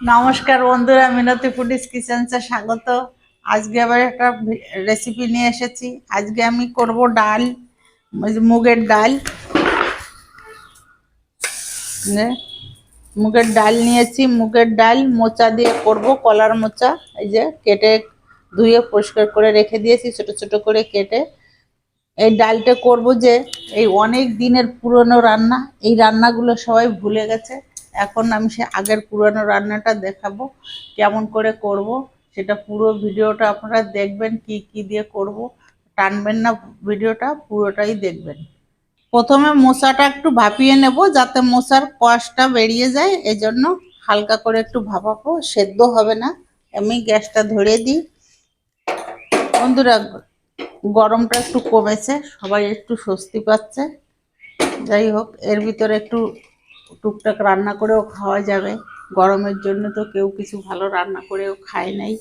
নমস্কার বন্ধুরা, মিনতি ফুডিস কিচেন্সে স্বাগত। আজকে আবার একটা রেসিপি নিয়ে এসেছি। আজকে আমি করব ডাল মুগের ডাল। মুগের ডাল নিয়েছি। মুগের ডাল মোচা দিয়ে করব, কলার মোচা। এই যে কেটে ধুয়ে পরিষ্কার করে রেখে দিয়েছি, ছোট ছোট করে কেটে। এই ডালটা করব যে, এই অনেক দিনের পুরনো রান্না। এই রান্নাগুলো সবাই ভুলে গেছে। এখন আমি সে আগের পুরনো রান্নাটা দেখাবো, কেমন করে করব, সেটা পুরো ভিডিওটা আপনারা দেখবেন, কি কি দিয়ে করব, টানবেন না ভিডিওটা, পুরোটাই দেখবেন। প্রথমে মশাটা একটু ভাপিয়ে নেব, যাতে মশার কষটা বেরিয়ে যায়, এজন্য হালকা করে একটু ভাপাবো, সেদ্ধ হবে না। আমি গ্যাসটা ধরে দিই। বন্ধুরা, গরমটা একটু কমেছে, সবাই একটু স্বস্তি পাচ্ছে। যাই হোক, এর ভিতরে একটু টুকটাক রান্না করেও খাওয়া যাবে। গরমের জন্য তো কেউ কিছু ভালো রান্না করেও খায় নাই।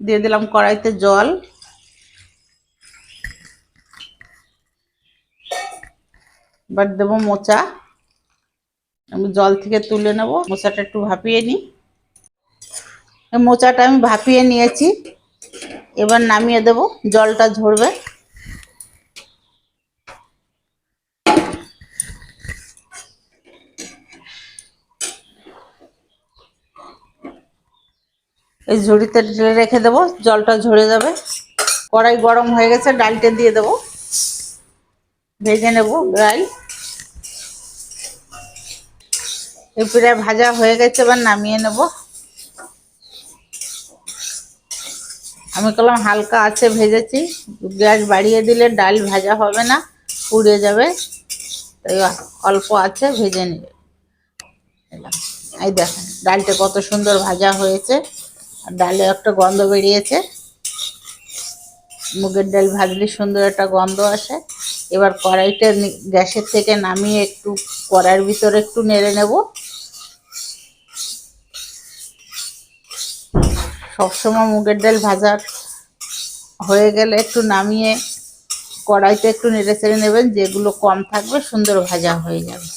দিয়ে দিলাম কড়াইতে জল। এবার দেবো মোচা। আমি জল থেকে তুলে নেব, মোচাটা একটু ভাপিয়ে নিই। মোচাটা আমি ভাপিয়ে নিয়েছি। এবার নামিয়ে দেব, জলটা ঝরবে। এই ঝুড়িতে ঢেলে রেখে দেবো, জলটা ঝরে যাবে। কড়াই গরম হয়ে গেছে, ডালটা দিয়ে দেবো। ভেজে নেব ডাল। এই ভাজা হয়ে গেছে, এবার নামিয়ে নেব। আমি কলাম হালকা আছে, ভেজেছি। গ্যাস বাড়িয়ে দিলে ডাল ভাজা হবে না, পুড়ে যাবে। তাই অল্প আছে, ভেজে নেবে এই দেখেন, ডালটা কত সুন্দর ভাজা হয়েছে। আর ডালে একটা গন্ধ বেরিয়েছে। মুগের ডাল ভাজলে সুন্দর একটা গন্ধ আসে। এবার কড়াইটা গ্যাসের থেকে নামিয়ে একটু কড়াইয়ের ভিতরে একটু নেড়ে নেব। সবসময় মুগের ডাল ভাজার হয়ে গেলে একটু নামিয়ে কড়াইতে একটু নেড়ে চেড়ে নেবেন, যেগুলো কম থাকবে সুন্দর ভাজা হয়ে যাবে।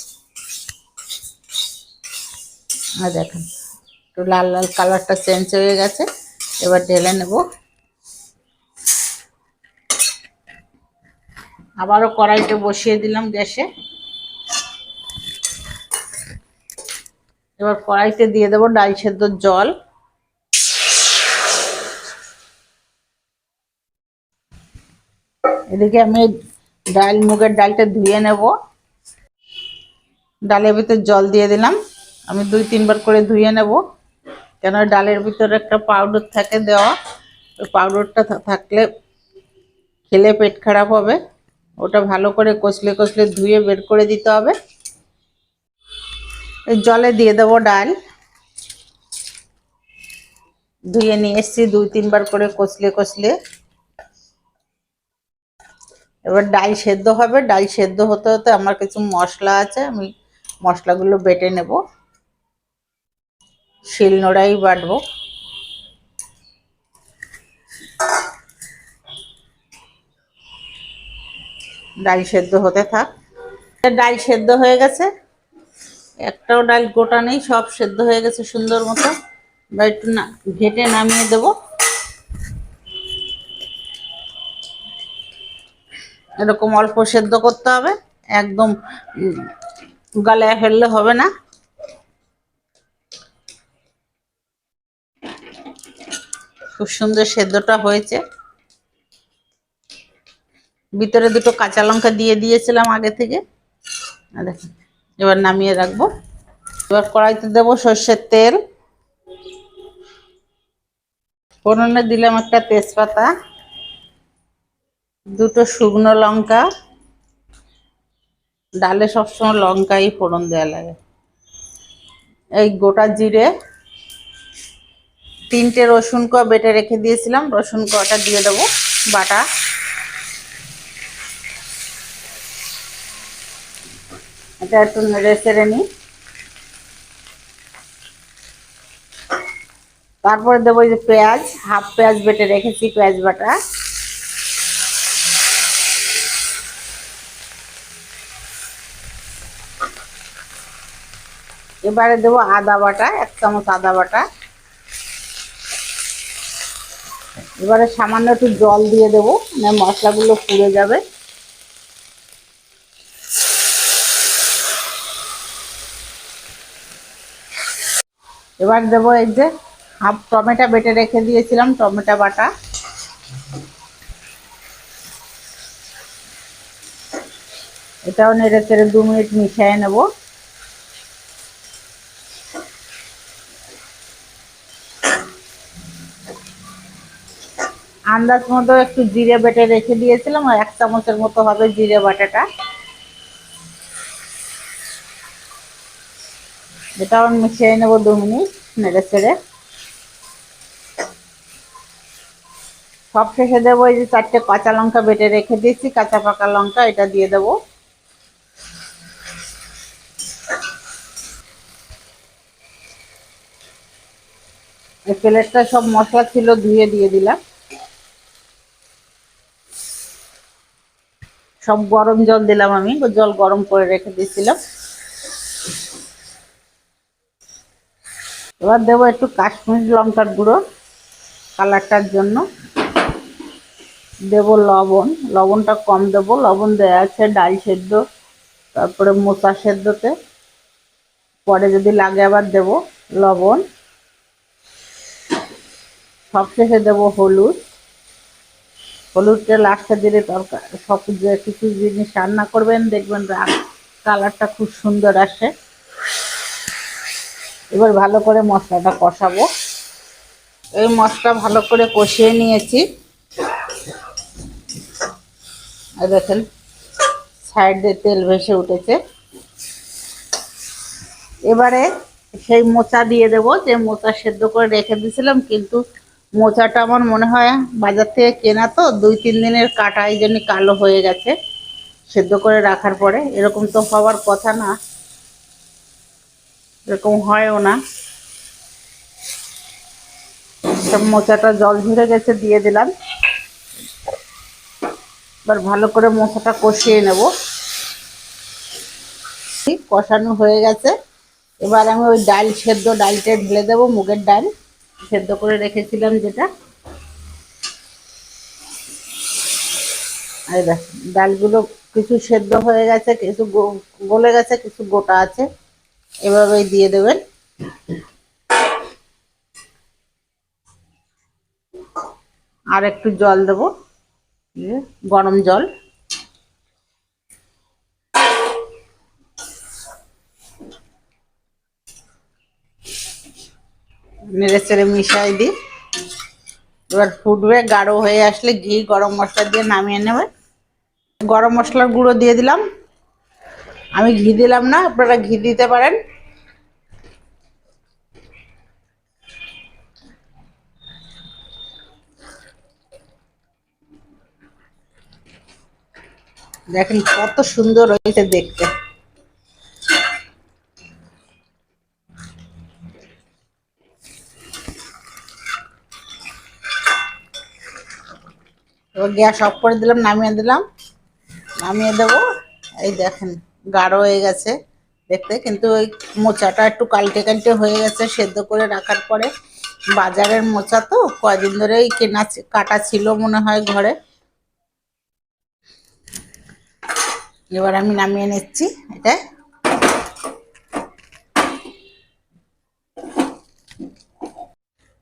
দেখেন। একটু লাল লাল কালারটা চেঞ্জ হয়ে গেছে, এবার ঢেলে নেব। আবারও কড়াইতে বসিয়ে দিলাম গ্যাসে। এবার কড়াইতে দিয়ে দেবো ডাল সেদ্ধর জল। এদিকে আমি ডাল, মুগের ডালটা ধুয়ে নেব। ডালের ভিতরে জল দিয়ে দিলাম। আমি দুই তিনবার করে ধুয়ে নেব। কেন ডালের ভিতরে একটা পাউডার থাকে দেওয়া, ওই পাউডারটা থাকলে খেলে পেট খারাপ হবে। ওটা ভালো করে কষলে কষলে ধুয়ে বের করে দিতে হবে। জলে দিয়ে দেবো ডাল। ধুয়ে নিয়ে এসছি দুই তিনবার করে কষলে কষলে। এবার ডাল সেদ্ধ হবে। ডাল সেদ্ধ হতে হতে আমার কিছু মশলা আছে, আমি মশলাগুলো বেটে নেব। শিল নোড়াই বাটবো। ডাল সেদ্ধ হতে থাক। ডাল সেদ্ধ হয়ে গেছে। একটাও ডাল গোটা নেই সব সেদ্ধ হয়ে গেছে সুন্দর মতো। এবার একটু না ঘেটে নামিয়ে দেবো। এরকম অল্প সেদ্ধ করতে হবে। একদম উম, গালে ফেললে হবে না। খুব সুন্দর সেদ্ধটা হয়েছে। ভিতরে দুটো কাঁচা লঙ্কা দিয়ে দিয়েছিলাম আগে থেকে। দেখুন, এবার নামিয়ে রাখব। এবার কড়াইতে দেবো সর্ষের তেল। ফোড়নে দিলাম একটা তেজপাতা, দুটো শুকনো লঙ্কা। ডালে সবসময় লঙ্কাই ফোড়ন দেওয়া লাগে। এই গোটা জিরে তিনটে রসুন ক বেটে রেখে দিয়েছিলাম, রসুন কটা দিয়ে দেবো, বাটা। এটা একটু নেড়ে চেড়ে নিই। তারপরে দেবো যে পেঁয়াজ, হাফ পেঁয়াজ বেটে রেখেছি, পেঁয়াজ বাটা। এবারে দেবো আদা বাটা, এক চামচ আদা বাটা। এবারে সামান্য একটু জল দিয়ে দেবো মানে মশলাগুলো পুড়ে যাবে। এবার দেবো এই যে হাফ টমেটো বেটে রেখে দিয়েছিলাম, টমেটো বাটা। এটাও নেড়ে চেড়ে দু মিনিট মিশিয়ে নেব। আন্দাজ মতো একটু জিরে বেটে রেখে দিয়েছিলাম আর এক চামচের মতো হবে জিরে বাটাটা। এটাও মিশিয়ে নেব দু মিনিট নেড়ে ছেড়ে সব শেষে দেবো এই যে চারটে কাঁচা লঙ্কা বেটে রেখে দিয়েছি, কাঁচা পাকা লঙ্কা এটা দিয়ে দেবো। এই প্লেটটা সব মশলা ছিল ধুয়ে দিয়ে দিলাম। সব গরম জল দিলাম আমি, জল গরম করে রেখে দিয়েছিলাম। এবার দেবো একটু কাশ্মীর লঙ্কার গুঁড়ো কালারটার জন্য। দেব লবণ, লবণটা কম দেবো। লবণ দেওয়া আছে ডাল সেদ্ধ, তারপরে মোচা সেদ্ধতে। পরে যদি লাগে আবার দেব লবণ। সবশেষে দেবো হলুদ। হলুদটা লাস্টে দিলে তরকার সব কিছু জিনিস রান্না করবেন, দেখবেন কালারটা খুব সুন্দর আসে। এবার ভালো করে মশলাটা কষাবো। এই মশলা ভালো করে কষিয়ে নিয়েছি। দেখেন, সাইডে তেল ভেসে উঠেছে। এবারে সেই মোচা দিয়ে দেবো। যে মোচা সেদ্ধ করে রেখে দিয়েছিলাম, কিন্তু মোচাটা আমার মনে হয় বাজার থেকে কেনা তো, দুই তিন দিনের কাটা, এই জন্য কালো হয়ে গেছে। সেদ্ধ করে রাখার পরে, এরকম তো হওয়ার কথা না। এরকম হয়ও না। সব মোচাটা জল ঝরে গেছে, দিয়ে দিলাম। এবার ভালো করে মোচাটা কষিয়ে নেব। কষানো হয়ে গেছে। এবার আমি ওই ডাল, সেদ্ধ ডালটা ঢেলে দেবো, মুগের ডাল। সেদ্ধ করে রেখেছিলাম যেটা। ডালগুলো কিছু সেদ্ধ হয়ে গেছে, কিছু গলে গেছে, কিছু গোটা আছে। এভাবেই দিয়ে দেবেন। আর একটু জল দেব, গরম জল। নেড়ে চেড়ে মিশাই দিই। এবার ফুটবে, গাঢ় হয়ে আসলে ঘি, গরম মশলা দিয়ে নামিয়ে নেবে। গরম মশলার গুঁড়ো দিয়ে দিলাম। আমি ঘি দিলাম না, আপনারা ঘি দিতে পারেন। দেখেন কত সুন্দর হয়েছে দেখতে এবার গ্যাস অফ করে দিলাম, নামিয়ে দিলাম। নামিয়ে দেবো। এই দেখেন, গাঢ় হয়ে গেছে দেখতে, কিন্তু ওই মোচাটা একটু কালটে কালটে হয়ে গেছে সেদ্ধ করে রাখার পরে। বাজারের মোচা তো কয়দিন ধরেই কেনা কাটা ছিল মনে হয় ঘরে। এবার আমি নামিয়ে নিচ্ছি, এটা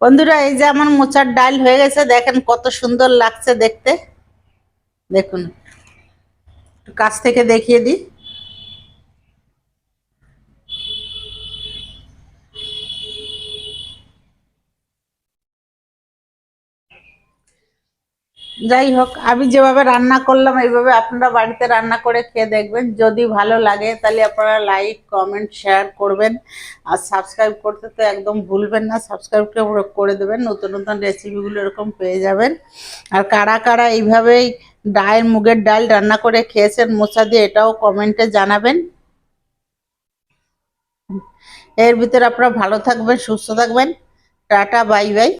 বন্ধুরা, এই যে আমার মোচার ডাল হয়ে গেছে, দেখেন কত সুন্দর লাগছে দেখতে। দেখুন কাছ থেকে দেখিয়ে দিই। যাই হোক, আমি যেভাবে রান্না করলাম, এইভাবে আপনারা বাড়িতে রান্না করে খেয়ে দেখবেন। যদি ভালো লাগে, তাহলে আপনারা লাইক কমেন্ট শেয়ার করবেন। আর সাবস্ক্রাইব করতে তো একদম ভুলবেন না সাবস্ক্রাইব করে দেবেন। নতুন নতুন রেসিপিগুলো এরকম পেয়ে যাবেন। আর কারা কারা এইভাবেই ডাল মুগের ডাল রান্না করে খেয়েছেন মোচা দিয়ে এটাও কমেন্টে জানাবেন। এর ভিতরে আপনারা ভালো থাকবেন, সুস্থ থাকবেন। Tata bye bye